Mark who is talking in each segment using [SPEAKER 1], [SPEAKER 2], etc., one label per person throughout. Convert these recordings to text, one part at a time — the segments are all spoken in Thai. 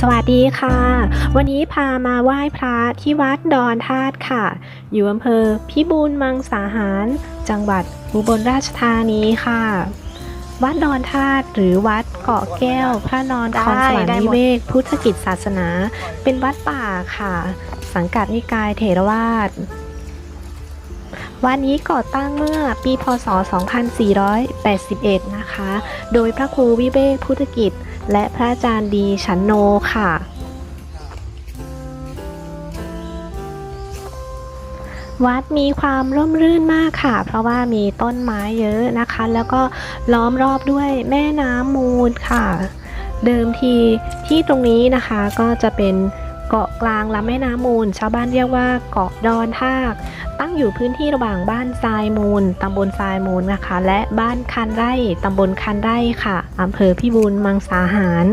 [SPEAKER 1] สวัสดีค่ะ วันนี้พามาไหว้พระที่วัดดอนธาตุค่ะ อยู่อำเภอพิบูลมังสาหาร จังหวัดอุบลราชธานีค่ะ วัดดอนธาตุหรือวัดเกาะแก้ว พระนอนคอนสวรรค์นิเวศพุทธกิจศาสนา เป็นวัดป่าค่ะ สังกัดนิกายเถรวาท วัดนี้ก่อตั้งเมื่อปีพศ 2481 นะคะ โดยพระครูวิเวกพุทธกิจ และพระอาจารย์ดีฉันโนค่ะ วัดมีความร่มรื่นมากค่ะ เพราะว่ามีต้นไม้เยอะนะคะ แล้วก็ล้อมรอบด้วยแม่น้ำมูลค่ะ เดิมทีที่ตรงนี้นะคะก็จะเป็น เกาะกลางลำแม่น้ำมูล ชาวบ้านเรียกว่าเกาะดอนทาก ตั้งอยู่พื้นที่ระหว่างบ้านทรายมูลตำบลทรายมูลนะคะ และบ้านคันไร่ตำบลคันไร่ค่ะอำเภอพิบูลมังสาหาร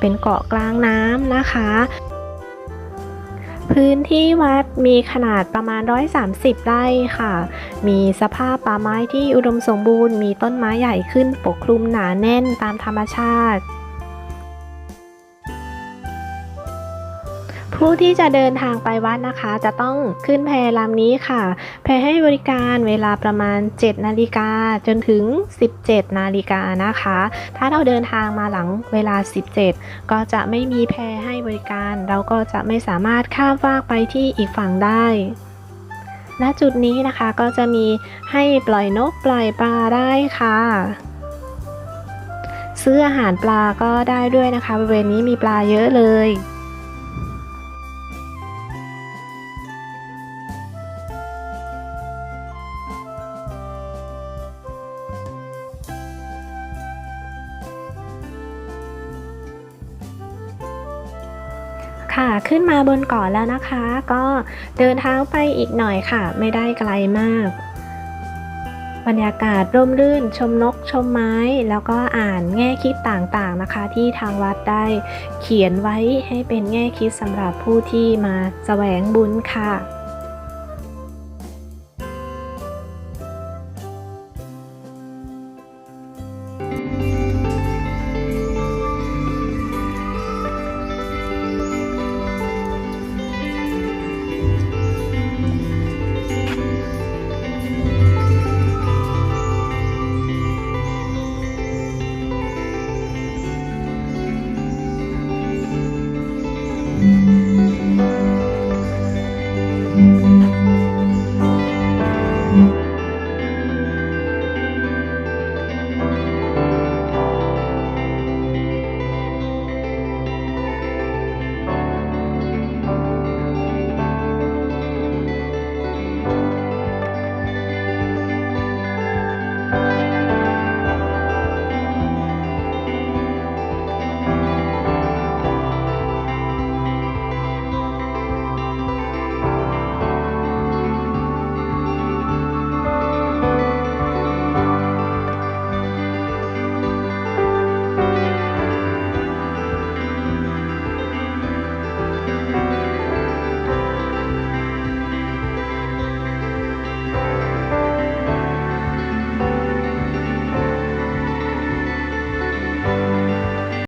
[SPEAKER 1] เป็นเกาะกลางน้ำนะคะพื้นที่วัดมีขนาดประมาณ 130 ไร่ค่ะ มีสภาพป่าไม้ที่อุดมสมบูรณ์ มีต้นไม้ใหญ่ขึ้นปกคลุมหนาแน่นตามธรรมชาติ ผู้ที่จะเดินทางไปวัดนะคะ จะต้องขึ้นแพลำนี้ค่ะ แพให้บริการเวลาประมาณ 7 นาฬิกาจนถึง 17 นาฬิกานะคะ ถ้าเราเดินทางมาหลังเวลา 17 ก็จะไม่มีแพให้บริการ เราก็จะไม่สามารถข้ามฟากไปที่อีกฝั่งได้ณจุดนี้นะคะก็จะมีให้ปล่อยนกปล่อยปลาได้ค่ะ ซื้ออาหารปลาก็ได้ด้วยนะคะบริเวณนี้มีปลาเยอะเลย ค่ะ ขึ้นมาบนเกาะแล้วนะคะ ก็เดินเท้าไปอีกหน่อยค่ะ ไม่ได้ไกลมาก บรรยากาศร่มรื่น ชมนกชมไม้ แล้วก็อ่านแง่คิดต่างๆนะคะ ที่ทางวัดได้เขียนไว้ให้เป็นแง่คิดสำหรับผู้ที่มาแสวงบุญค่ะ